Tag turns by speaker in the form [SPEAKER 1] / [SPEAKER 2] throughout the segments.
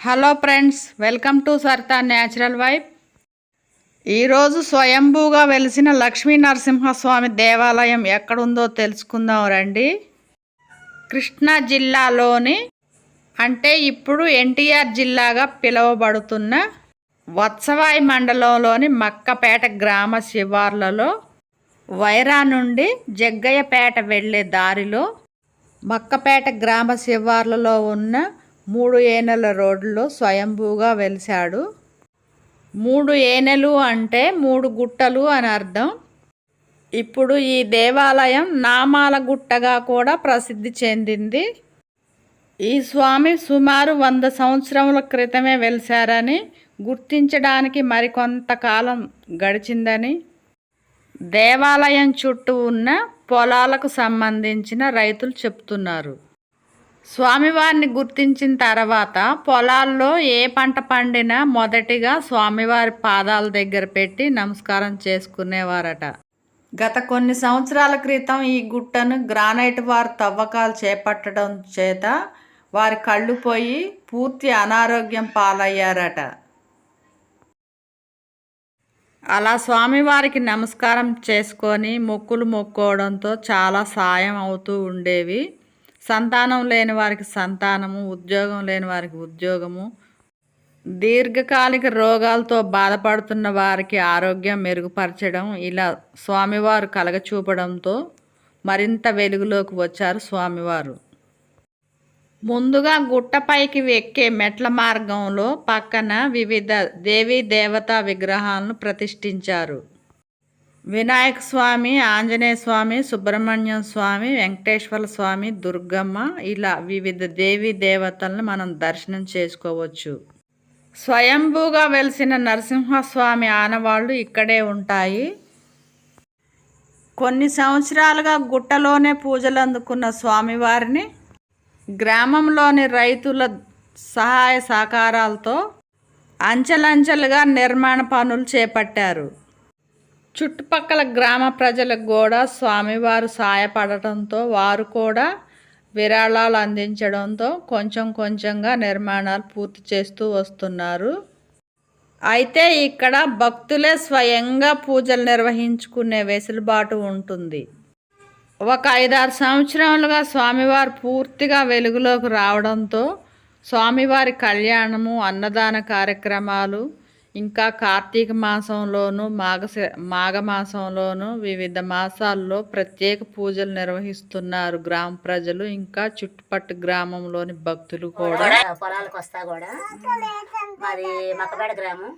[SPEAKER 1] Hello friends welcome to Saritha natural wife ఈరోజు స్వయంభూగా వెలిసిన లక్ష్మీ నరసింహస్వామి దేవాలయం ఎక్కడుందో తెలుసుకుందాం రండి. కృష్ణా జిల్లాలోని అంటే ఇప్పుడు ఎన్టీఆర్ జిల్లాగా పిలువబడుతున్న వత్సవాయి మండలంలోని మక్కపేట గ్రామ శివార్లలో వైరా నుండి జగ్గయ్యపేట వెళ్ళే దారిలో మక్కపేట గ్రామ శివార్లలో ఉన్న మూడు ఏనెల రోడ్లో స్వయంభూగా వెలిశాడు. మూడు ఏనెలు అంటే మూడు గుట్టలు అని అర్థం. ఇప్పుడు ఈ దేవాలయం నామాల గుట్టగా కూడా ప్రసిద్ధి చెందింది. ఈ స్వామి సుమారు వంద సంవత్సరముల క్రితమే వెలిశారని గుర్తించడానికి మరికొంతకాలం గడిచిందని. దేవాలయం చుట్టూ ఉన్న పొలాలకు సంబంధించిన రైతులు చెప్తున్నారు. స్వామివారిని గుర్తించిన తర్వాత పొలాల్లో ఏ పంట పండినా మొదటిగా స్వామివారి పాదాల దగ్గర పెట్టి నమస్కారం చేసుకునేవారట. గత కొన్ని సంవత్సరాల క్రితం ఈ గుట్టను గ్రానైట్ వారు తవ్వకాలు చేపట్టడం చేత వారి కళ్ళు పోయి పూర్తి అనారోగ్యం పాలయ్యారట. అలా స్వామివారికి నమస్కారం చేసుకొని మొక్కులు మొక్కోవడంతో చాలా సాయం అవుతూ ఉండేవి. సంతానం లేని వారికి సంతానము ఉద్యోగం లేని వారికి ఉద్యోగము. దీర్ఘకాలిక రోగాలతో బాధపడుతున్న వారికి ఆరోగ్యం మెరుగుపరచడం ఇలా స్వామివారు కలగచూపడంతో మరింత వెలుగులోకి వచ్చారు స్వామివారు. ముందుగా గుట్టపైకి ఎక్కే మెట్ల మార్గంలో పక్కన వివిధ దేవీ దేవతా విగ్రహాలను ప్రతిష్ఠించారు. వినాయక స్వామి ఆంజనేయ స్వామి సుబ్రహ్మణ్యం స్వామి వెంకటేశ్వర స్వామి దుర్గమ్మ ఇలా వివిధ దేవీ దేవతలను మనం దర్శనం చేసుకోవచ్చు. స్వయంభూగా వెలిసిన నరసింహస్వామి ఆనవాళ్ళు ఇక్కడే ఉంటాయి. కొన్ని సంవత్సరాలుగా గుట్టలోనే పూజలు అందుకున్న స్వామివారిని గ్రామంలోని రైతుల సహాయ సహకారాలతో అంచెలంచెలుగా నిర్మాణ పనులు చేపట్టారు. చుట్టుపక్కల గ్రామ ప్రజలకు కూడా స్వామివారు సాయపడటంతో వారు కూడా విరాళాలు అందించడంతో కొంచెం కొంచెంగా నిర్మాణాలు పూర్తి చేస్తూ వస్తున్నారు. అయితే ఇక్కడ భక్తులే స్వయంగా పూజలు నిర్వహించుకునే వెసులుబాటు ఉంటుంది. ఒక ఐదారు సంవత్సరాలుగా స్వామివారు పూర్తిగా వెలుగులోకి రావడంతో స్వామివారి కళ్యాణము అన్నదాన కార్యక్రమాలు ఇంకా కార్తీక మాసంలోను మాఘ మాఘమాసంలోను వివిధ మాసాల్లో ప్రత్యేక పూజలు నిర్వహిస్తున్నారు గ్రామ ప్రజలు. ఇంకా చుట్టుపట్టు గ్రామంలోని భక్తులు కూడా
[SPEAKER 2] పొలాలకు వస్తా కూడా. మరి మక్కపేట గ్రామం.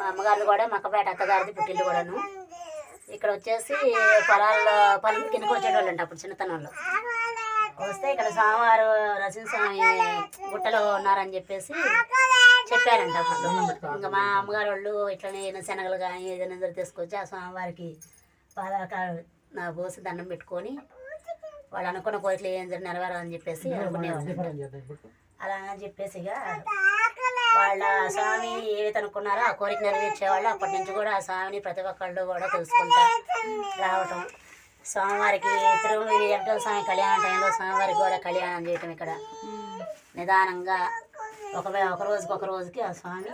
[SPEAKER 2] మా అమ్మగారు కూడా మక్కపేట అత్తగారిది పుట్టిల్లు కూడాను. ఇక్కడ వచ్చేసి పొలాల్లో పొలం కిందకు వచ్చేటోళ్ళు అండి అప్పుడు చిన్నతనంలో. వస్తే ఇక్కడ స్వామివారు నరసింహస్వామి గుట్టలో ఉన్నారని చెప్పేసి చెప్పారంట అప్పుడు ఇంకా మా అమ్మగారు వాళ్ళు ఇట్లనే ఏదైనా శనగలు కానీ ఏదైనా తీసుకొచ్చి ఆ స్వామివారికి పాదాక నా పోసి దండం పెట్టుకొని వాళ్ళు అనుకున్న కోరికలు ఏం జరిగి నెరవేరాలని చెప్పేసి అనుకునేవాళ్ళు అలా అని చెప్పేసి ఇక వాళ్ళ స్వామి ఏవైతే అనుకున్నారో ఆ కోరిక నెరవేర్చేవాళ్ళు అప్పటి నుంచి కూడా ఆ స్వామిని ప్రతి ఒక్కళ్ళు కూడా తెలుసుకుంటా రావటం. స్వామివారికి తిరుమల వెంకటేశ్వర స్వామి కళ్యాణం టైంలో స్వామివారికి కూడా కళ్యాణం చేయటం ఇక్కడ. నిదానంగా ఒక ఒక రోజుకి ఒక రోజుకి ఆ స్వామి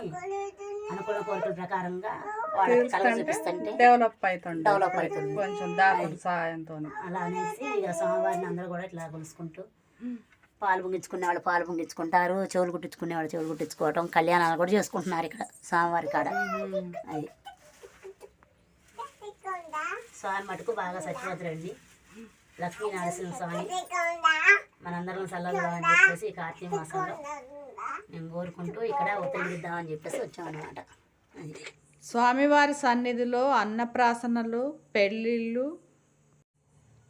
[SPEAKER 2] అనుకున్న కోరికల ప్రకారంగా వాళ్ళకి చూపిస్తుంటే
[SPEAKER 1] డెవలప్ అవుతుంది
[SPEAKER 2] డెవలప్ అవుతుంది.
[SPEAKER 1] కొంచెం దాతల సహాయంతో
[SPEAKER 2] అలా అనేసి ఇక స్వామివారిని అందరూ కూడా ఇట్లా కొలుసుకుంటూ పాలు పొంగించుకునే వాళ్ళు పాలు పొంగించుకుంటారు చెవులు కుట్టించుకునే వాళ్ళు చెవులు కుట్టించుకోవటం కళ్యాణాలు కూడా చేసుకుంటున్నారు ఇక్కడ స్వామివారి కాడ. అది. స్వామి మటుకు బాగా సత్యవతులండి లక్ష్మీ నరసింహ స్వామి. మనందరం చల్లగా అని చెప్పేసి కార్తీక మాసంలో మేము కోరుకుంటూ ఇక్కడ ఉపయోగిద్దామని చెప్పేసి వచ్చాం అనమాట
[SPEAKER 1] స్వామివారి సన్నిధిలో అన్నప్రాసనలు పెళ్ళిళ్ళు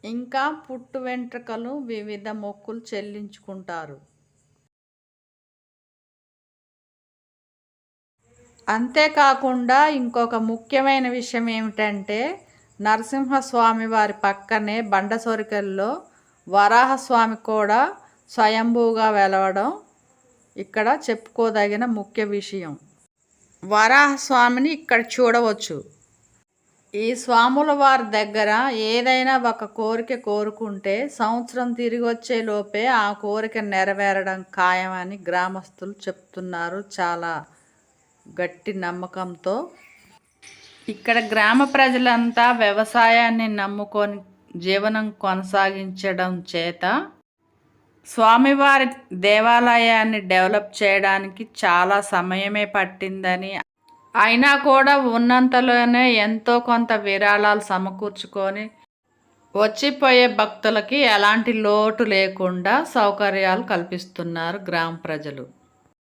[SPEAKER 1] ఇంకా పుట్టు వెంట్రుకలు వివిధ మొక్కులు చెల్లించుకుంటారు. అంతేకాకుండా ఇంకొక ముఖ్యమైన విషయం ఏమిటంటే నరసింహస్వామి వారి పక్కనే బండసోరికల్లో వరాహస్వామి కూడా స్వయంభూగా వెలవడం ఇక్కడ చెప్పుకోదగిన ముఖ్య విషయం. వరాహస్వామిని ఇక్కడ చూడవచ్చు. ఈ స్వాముల వారి దగ్గర ఏదైనా ఒక కోరిక కోరుకుంటే సంవత్సరం తిరిగి వచ్చే లోపే ఆ కోరిక నెరవేరడం ఖాయమని గ్రామస్తులు చెప్తున్నారు చాలా గట్టి నమ్మకంతో. ఇక్కడ గ్రామ ప్రజలంతా వ్యవసాయాన్ని నమ్ముకొని జీవనం కొనసాగించడం చేత స్వామివారి దేవాలయాన్ని డెవలప్ చేయడానికి చాలా సమయమే పట్టిందని. అయినా కూడా ఉన్నంతలోనే ఎంతో కొంత విరాళాలు సమకూర్చుకొని వచ్చిపోయే భక్తులకి ఎలాంటి లోటు లేకుండా సౌకర్యాలు కల్పిస్తున్నారు గ్రామ ప్రజలు.